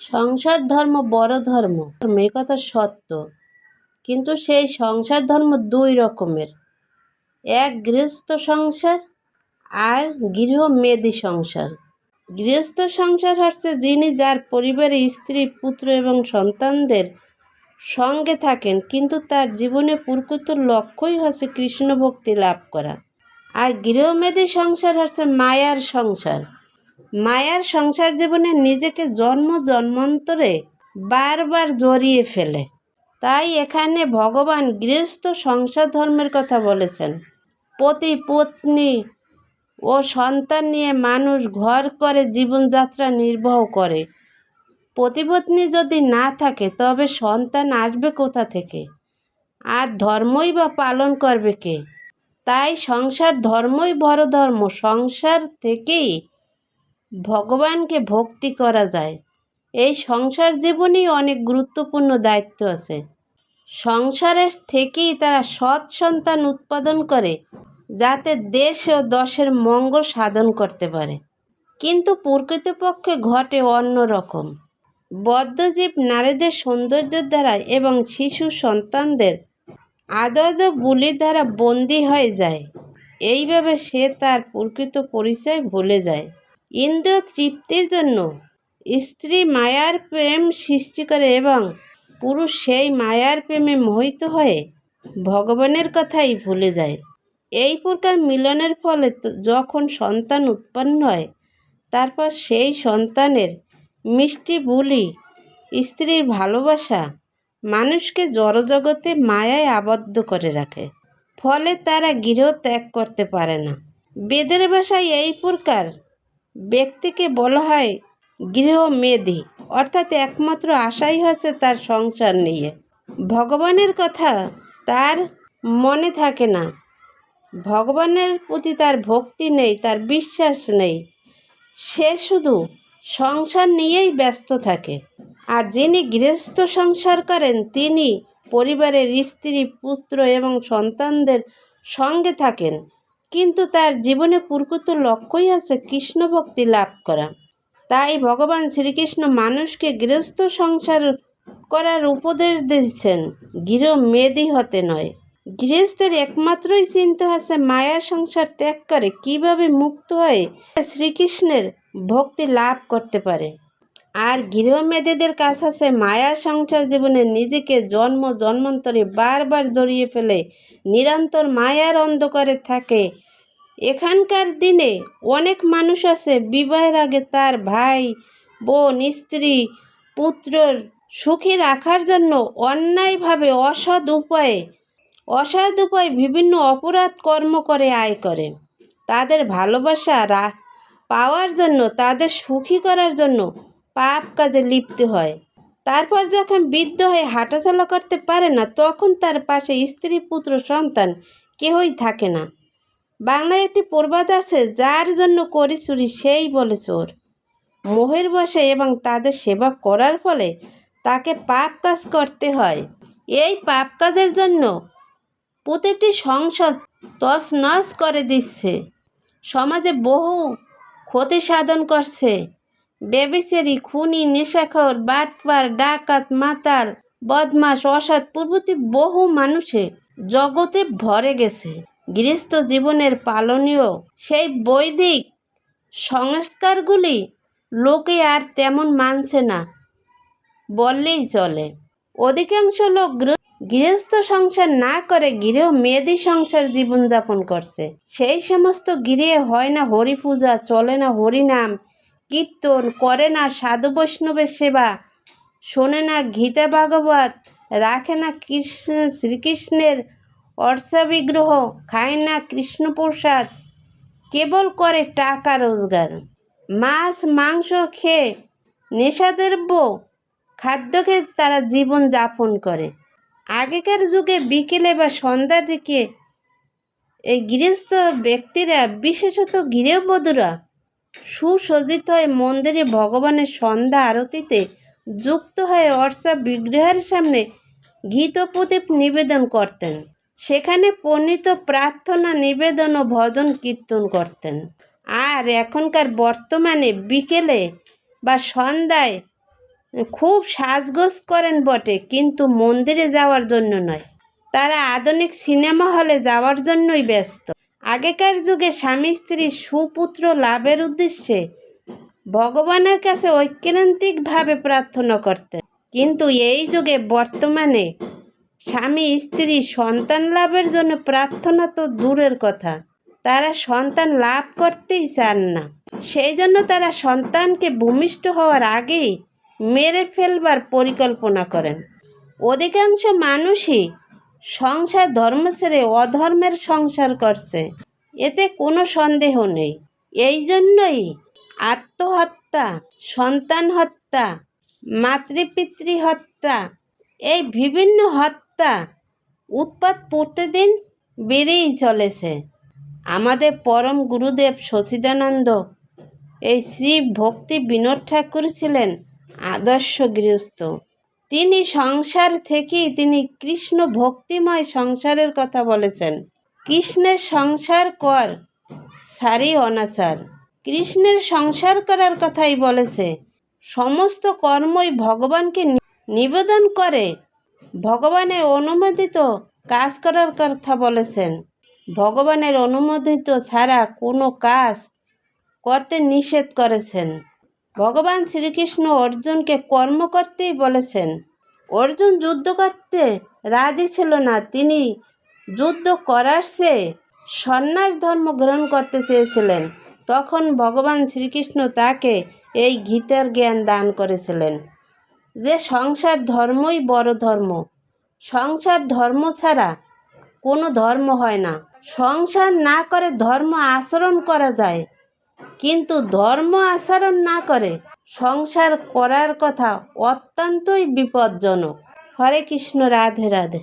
সংসার ধর্ম বড় ধর্ম এ কথা সত্য। কিন্তু সেই সংসার ধর্ম দুই রকমের। এক গৃহস্থ সংসার আর গৃহ মেদি সংসার। গৃহস্থ সংসার হচ্ছে যিনি যার পরিবারে স্ত্রী, পুত্র এবং সন্তানদের সঙ্গে থাকেন, কিন্তু তার জীবনে প্রকৃত লক্ষ্যই হচ্ছে কৃষ্ণ ভক্তি লাভ করা। আর গৃহমেদি সংসার হচ্ছে মায়ার সংসার। মায়ার সংসার জীবনে নিজেকে জন্ম জন্মান্তরে বারবার জড়িয়ে ফেলে। তাই এখানে ভগবান গৃহস্থ সংসার ধর্মের কথা বলেছেন। পতি, পত্নী ও সন্তান নিয়ে মানুষ ঘর করে, জীবনযাত্রা নির্বাহ করে। পতিপত্নী যদি না থাকে, তবে সন্তান আসবে কোথা থেকে? আর ধর্মই বা পালন করবে কে? তাই সংসার ধর্মই বড় ধর্ম। সংসার থেকেই ভগবানকে ভক্তি করা যায়। এই সংসার জীবনেই অনেক গুরুত্বপূর্ণ দায়িত্ব আছে। সংসারের থেকেই তারা সৎ সন্তান উৎপাদন করে, যাতে দেশ ও দশের মঙ্গল সাধন করতে পারে। কিন্তু প্রকৃতপক্ষে ঘটে অন্য রকম। বদ্ধজীব নারীদের সৌন্দর্যের দ্বারা এবং শিশু সন্তানদের আদর বুলির দ্বারা বন্দী হয়ে যায়। এইভাবে সে তার প্রকৃত পরিচয় ভুলে যায়। ইন্দ্রিয় তৃপ্তির জন্য। স্ত্রী মায়ার প্রেম সৃষ্টি করে এবং পুরুষ সেই মায়ার প্রেমে মোহিত হয়ে ভগবানের কথাই ভুলে যায়। এই প্রকার মিলনের ফলে যখন সন্তান উৎপন্ন হয়, তারপর সেই সন্তানের মিষ্টি বুলি, স্ত্রীর ভালোবাসা মানুষকে জড়জগতে মায়ায় আবদ্ধ করে রাখে। ফলে তারা গৃহ ত্যাগ করতে পারে না। বেদের ভাষায় এই প্রকার ব্যক্তিকে বলা হয় গৃহ মেধি অর্থাৎ একমাত্র আশাই হচ্ছে তার সংসার নিয়ে। ভগবানের কথা তার মনে থাকে না। ভগবানের প্রতি তার ভক্তি নেই, তার বিশ্বাস নেই। সে শুধু সংসার নিয়েই ব্যস্ত থাকে। আর যিনি গৃহস্থ সংসার করেন, তিনি পরিবারের স্ত্রী, পুত্র এবং সন্তানদের সঙ্গে থাকেন। কিন্তু তার জীবনে প্রকৃত লক্ষ্যই আছে কৃষ্ণ ভক্তি লাভ করা। তাই ভগবান শ্রীকৃষ্ণ মানুষকে গৃহস্থ সংসার করার উপদেশ দিয়েছেন, গৃহ মেদি হতে নয়। গৃহস্থের একমাত্রই চিন্তা আছে, মায়া সংসার ত্যাগ করে কীভাবে মুক্ত হয়ে শ্রীকৃষ্ণের ভক্তি লাভ করতে পারে? আর গৃহমেয়েদের কাছ আছে মায়া সংসার জীবনে নিজেকে জন্ম, জন্মান্তরে বারবার জড়িয়ে ফেলে, নিরন্তর মায়ার অন্ধকারে থাকে। এখানকার দিনে অনেক মানুষ আছে, বিবাহের আগে তার ভাই, বোন, স্ত্রী পুত্রর সুখী রাখার জন্য অন্যায়ভাবে অসৎ উপায়ে অসৎ উপায়ে বিভিন্ন অপরাধ কর্ম করে, আয় করে। তাদের ভালোবাসা পাওয়ার জন্য, তাদের সুখী করার জন্য পাপ কাজে লিপ্ত হয়। তারপর যখন বৃদ্ধ হয়ে হাঁটাচলা করতে পারে না, তখন তার পাশে স্ত্রী, পুত্র, সন্তান কেহই থাকে না। বাংলায় একটি প্রবাদ আছে, যার জন্য করি চুরি, সেই বলে চোর। মোহের বসে এবং তাদের সেবা করার ফলে তাকে পাপ কাজ করতে হয়। এই পাপ কাজের জন্য প্রতিটি সংসদ তছনছ করে দিচ্ছে। সমাজে বহু ক্ষতি সাধন করছে। বেবিচেরি খুনি, নেশাখর, বাটপার, ডাকাত, মাতাল বদমাস অসৎ প্রভৃতি বহু মানুষে জগতে ভরে গেছে। গৃহস্থ জীবনের পালনীয় সেই বৈদিক সংস্কারগুলি লোকে আর তেমন মানছে না, বললেই চলে। অধিকাংশ লোক গৃহস্থ সংসার না করে গৃহ মেয়েদি সংসার জীবনযাপন করছে। সেই সমস্ত গৃহে হয় না হরি পূজা চলে না হরিনাম কীর্তন করে না সাধু বৈষ্ণবের সেবা। শোনে না গীতা ভাগবত, রাখে না কৃষ্ণ, শ্রীকৃষ্ণের অর্চা বিগ্রহ খায় না কৃষ্ণপ্রসাদ। কেবল করে টাকা রোজগার। মাছ, মাংস খেয়ে নেশাদ্রব্য খাদ্য খেয়ে তারা জীবন যাপন করে। আগেকার যুগে বিকেলে বা সন্ধ্যার দিকে এই গৃহস্থ ব্যক্তিরা, বিশেষত গৃহবধূরা সুসজ্জিত হয়ে মন্দিরে ভগবানের সন্ধ্যা আরতিতে যুক্ত হয়ে অর্চা বিগ্রহের সামনে ঘিত প্রদীপ নিবেদন করতেন। সেখানে পণ্ডিত প্রার্থনা, নিবেদন ও ভজন কীর্তন করতেন। আর এখনকার বর্তমানে বিকেলে বা সন্ধ্যায় খুব সাজগোজ করেন বটে, কিন্তু মন্দিরে যাওয়ার জন্য নয়। তারা আধুনিক সিনেমা হলে যাওয়ার জন্যই ব্যস্ত। আগেকার যুগে স্বামী স্ত্রী সুপুত্র লাভের উদ্দেশ্যে ভগবানের কাছে ঐক্যান্তিকভাবে প্রার্থনা করতেন। কিন্তু এই যুগে বর্তমানে স্বামী স্ত্রী সন্তান লাভের জন্য প্রার্থনা তো দূরের কথা। তারা সন্তান লাভ করতেই চান না। সেই জন্য তারা সন্তানকে ভূমিষ্ঠ হওয়ার আগেই মেরে ফেলবার পরিকল্পনা করেন। অধিকাংশ মানুষই সংসার ধর্ম ছেড়ে অধর্মের সংসার করছে। এতে কোনো সন্দেহ নেই। এই জন্যই আত্মহত্যা, সন্তান হত্যা, মাতৃপিতৃ হত্যা, এই বিভিন্ন হত্যা উৎপাত প্রতিদিন বেড়েই চলেছে। আমাদের পরম গুরুদেব শশীদানন্দ এই শ্রী ভক্তি বিনোদ ঠাকুর ছিলেন আদর্শ গৃহস্থ। তিনি সংসার থেকেই তিনি কৃষ্ণ ভক্তিময় সংসারের কথা বলেছেন। কৃষ্ণের সংসার কর? সারি অনাচার। কৃষ্ণের সংসার করার কথাই বলেছে। সমস্ত কর্মই ভগবানকে নিবেদন করে। ভগবানের অনুমোদিত কাজ করার কথা বলেছেন। ভগবানের অনুমোদিত ছাড়া কোনো কাজ করতে নিষেধ করেছেন। ভগবান শ্রীকৃষ্ণ অর্জুনকে কর্ম করতেই বলেছেন। অর্জুন যুদ্ধ করতে রাজি ছিল না। তিনি যুদ্ধ করার চেয়ে সন্ন্যাস ধর্ম গ্রহণ করতে চেয়েছিলেন। তখন ভগবান শ্রীকৃষ্ণ তাকে এই গীতার জ্ঞান দান করেছিলেন। যে সংসার ধর্মই বড় ধর্ম। সংসার ধর্ম ছাড়া কোনো ধর্ম হয় না। সংসার না করে ধর্ম আচরণ করা যায়। কিন্তু ধর্ম আচরণ না করে সংসার করার কথা অত্যন্তই বিপজ্জনক। হরে কৃষ্ণ রাধে রাধে।